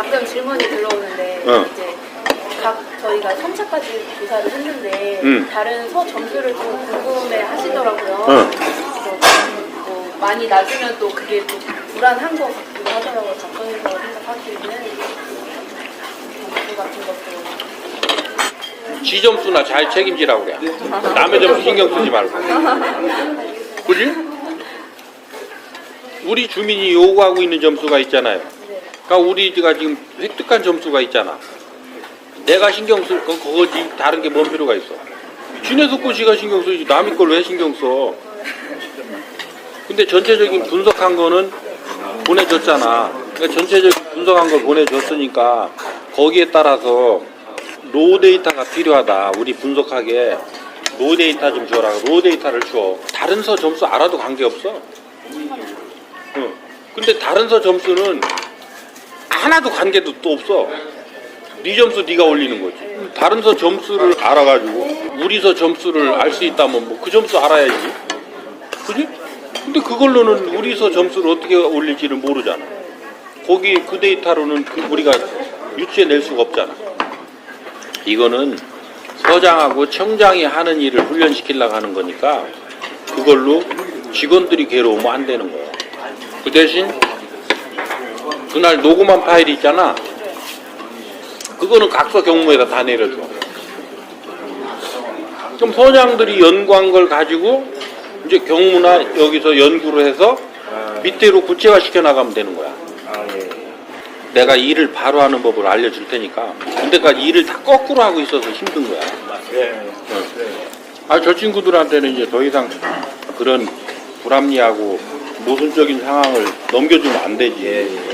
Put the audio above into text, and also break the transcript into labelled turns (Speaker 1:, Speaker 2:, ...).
Speaker 1: 가끔 질문이 들어오는데
Speaker 2: 어.
Speaker 1: 이제 각 저희가 3차까지 조사를 했는데
Speaker 2: 음.
Speaker 1: 다른 서 점수를 좀 궁금해 하시더라고요.
Speaker 2: 어.
Speaker 1: 그래서 뭐 많이 낮으면 또 그게 또 불안한 것 같기도 하더라고요. 작성에서 생각하기에는 점수 같은 것도
Speaker 2: 지 점수나 잘 책임지라고 그래. 남의 점수 신경 쓰지 말고. 그지? 우리 주민이 요구하고 있는 점수가 있잖아요. 그러니까 우리가 지금 획득한 점수가 있잖아. 내가 신경 쓸건 그거지 다른 게 뭔 필요가 있어. 지네도 지가 신경 쓰지 남의 걸 왜 신경 써? 근데 전체적인 분석한 거는 보내줬잖아. 그러니까 전체적인 분석한 걸 보내줬으니까 거기에 따라서 로우 데이터가 필요하다. 우리 분석하게 로우 데이터 좀 줘라. 로우 데이터를 줘. 다른 서 점수 알아도 관계없어. 응. 근데 다른 서 점수는 하나도 관계도 또 없어. 네 점수 네가 올리는 거지. 다른 서 점수를 알아가지고 우리 서 점수를 알 수 있다면 뭐 그 점수 알아야지. 그지? 근데 그걸로는 우리 서 점수를 어떻게 올릴지는 모르잖아. 거기 그 데이터로는 그 우리가 유추해 낼 수가 없잖아. 이거는 서장하고 청장이 하는 일을 훈련시키려고 하는 거니까 그걸로 직원들이 괴로우면 안 되는 거야. 그 대신 그날 녹음한 파일이 있잖아. 그거는 각서 경무에다 다 내려줘. 그럼 서장들이 연구한 걸 가지고 이제 경무나 여기서 연구를 해서 밑으로 구체화 시켜 나가면 되는 거야.
Speaker 3: 아, 예.
Speaker 2: 내가 일을 바로 하는 법을 알려줄 테니까. 근데까지 일을 다 거꾸로 하고 있어서 힘든 거야.
Speaker 3: 예.
Speaker 2: 아, 저 친구들한테는 이제 더 이상 그런 불합리하고 모순적인 상황을 넘겨주면 안 되지.
Speaker 3: 예, 예.